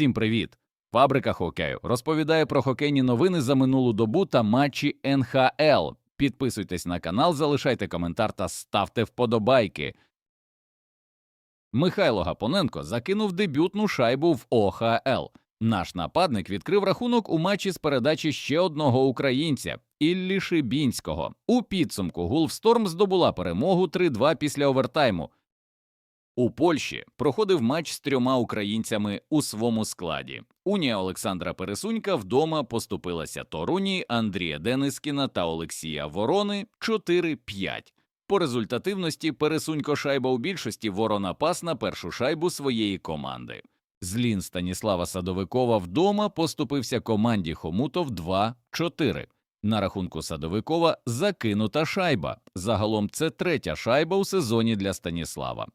Всім привіт! Фабрика хокею розповідає про хокейні новини за минулу добу та матчі НХЛ. Підписуйтесь на канал, залишайте коментар та ставте вподобайки. Михайло Гапоненко закинув дебютну шайбу в ОХЛ. Наш нападник відкрив рахунок у матчі з передачі ще одного українця Іллі Шибінського. У підсумку Гулфсторм здобула перемогу 3-2 після овертайму. У Польщі проходив матч з трьома українцями у своєму складі. Унія Олександра Пересунька вдома поступилася Торуні, Андрія Денискіна та Олексія Ворони 4-5. По результативності Пересунько шайба у більшості ворона пас на першу шайбу своєї команди. Злін Станіслава Садовикова вдома поступився команді Хомутов 2-4. На рахунку Садовикова закинута шайба. Загалом це третя шайба у сезоні для Станіслава.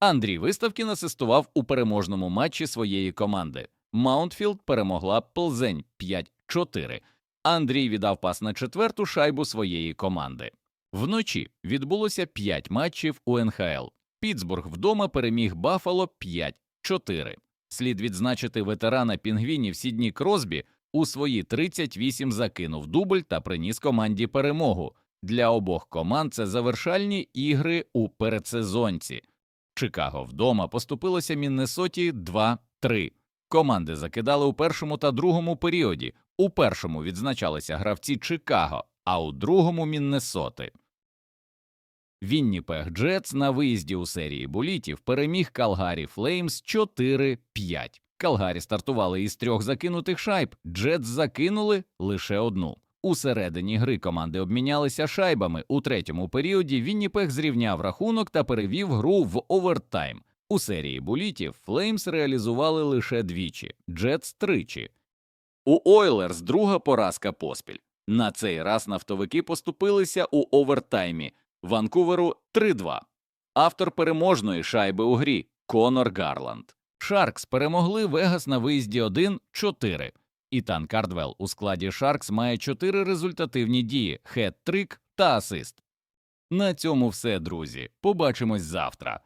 Андрій Виставкін асистував у переможному матчі своєї команди. Маунтфілд перемогла Плзень 5-4. Андрій віддав пас на четверту шайбу своєї команди. Вночі відбулося 5 матчів у НХЛ. Пітсбург вдома переміг Баффало 5-4. Слід відзначити ветерана пінгвінів Сідні Кросбі у свої 38 закинув дубль та приніс команді перемогу. Для обох команд це завершальні ігри у передсезонці. Чикаго вдома поступилося Міннесоті 2-3. Команди закидали у першому та другому періоді. У першому відзначалися гравці Чикаго, а у другому Міннесоти. Вінніпег Джетс на виїзді у серії булітів переміг Калгарі Флеймс 4-5. Калгарі стартували із трьох закинутих шайб, Джетс закинули лише одну. У середині гри команди обмінялися шайбами. У третьому періоді Вінніпег зрівняв рахунок та перевів гру в овертайм. У серії булітів Флеймс реалізували лише двічі, Джетс тричі. У Ойлерс друга поразка поспіль. На цей раз нафтовики поступилися у овертаймі Ванкуверу 3-2. Автор переможної шайби у грі Конор Гарланд. Шаркс перемогли Вегас на виїзді 1-4. Ітан Кардвелл у складі Шаркс має чотири результативні дії: хет-трик та асист. На цьому все, друзі. Побачимось завтра.